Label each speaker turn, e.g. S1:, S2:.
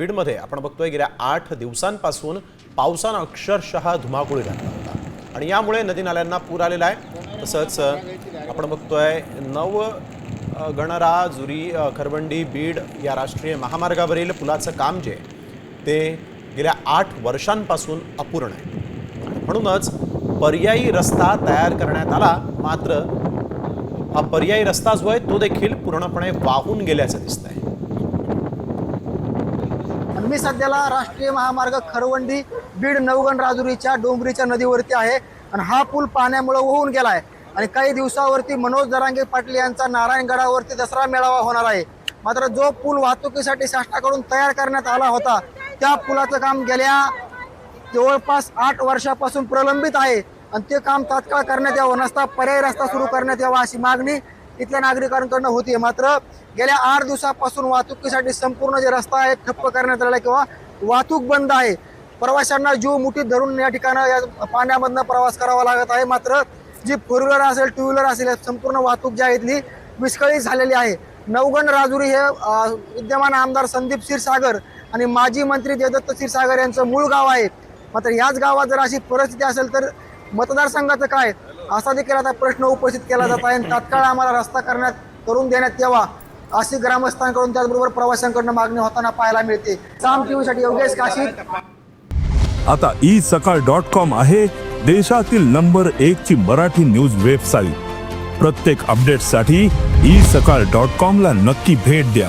S1: बीडमध्ये आपण बघतोय गेल्या आठ दिवसांपासून पावसानं अक्षरशः धुमाकूळ घातला होता. आणि यामुळे नदी नाल्यांना पूर आलेला आहे. तसंच आपण बघतोय नव गणरा जुरी खरवंडी बीड या राष्ट्रीय महामार्गावरील पुलाचं काम जे आहे, ते गेल्या आठ वर्षांपासून अपूर्ण आहे. म्हणूनच पर्यायी रस्ता तयार करण्यात आला मात्र हा पर्यायी रस्ता जो आहे तो देखील पूर्णपणे वाहून गेल्याचं दिसत
S2: आहे मी सध्याला राष्ट्रीय महामार्ग खरवंडी बीड नवगण राजुरीच्या डोंगरीच्या नदीवरती आहे. आणि हा पूल पाण्यामुळं वाहून गेला आहे आणि काही दिवसावरती मनोज दरांगे पाटील यांचा नारायणगडावरती दसरा मेळावा होणार आहे. मात्र जो पूल वाहतुकीसाठी शासनाकडून तयार करण्यात आला होता त्या पुलाचं काम गेल्या जवळपास आठ वर्षापासून प्रलंबित आहे. आणि ते काम तात्काळ करण्यात यावं नसता पर्यायी रस्ता सुरू करण्यात यावा अशी मागणी इथल्या नागरिकांकडनं होती मात्र गेल्या आठ दिवसापासून वाहतुकीसाठी संपूर्ण जे रस्ता आहे ठप्प करण्यात आला किंवा वाहतूक बंद आहे. प्रवाशांना जीव मुठीत धरून या ठिकाणं या पाण्यामधनं प्रवास करावा लागत आहे. मात्र जी फोर व्हीलर असेल टू व्हीलर असेल संपूर्ण वाहतूक जी आहे इथली विस्कळीत झालेली आहे. नवगण राजुरी हे विद्यमान आमदार संदीप क्षीरसागर आणि माजी मंत्री जयदत्त क्षीरसागर यांचं मूळ गाव आहे. मात्र याच गावात जर अशी परिस्थिती असेल तर मतदारसंघाचं काय? असा देखील आता प्रश्न उपस्थित केला जात आहे. आणि तात्काळ आम्हाला रस्ता करण्यात करून देण्यात यावा अशी ग्रामस्थांकडून त्याचबरोबर प्रवाशांकडून मागणी होताना पाहायला मिळते. साम टीव्हीसाठी योगेश काशी
S3: आता ई सकाळ डॉट कॉम आहे देशातील नंबर एक ची मराठी न्यूज वेबसाईट प्रत्येक अपडेटसाठी ई सकाळ डॉट कॉम ला नक्की भेट द्या.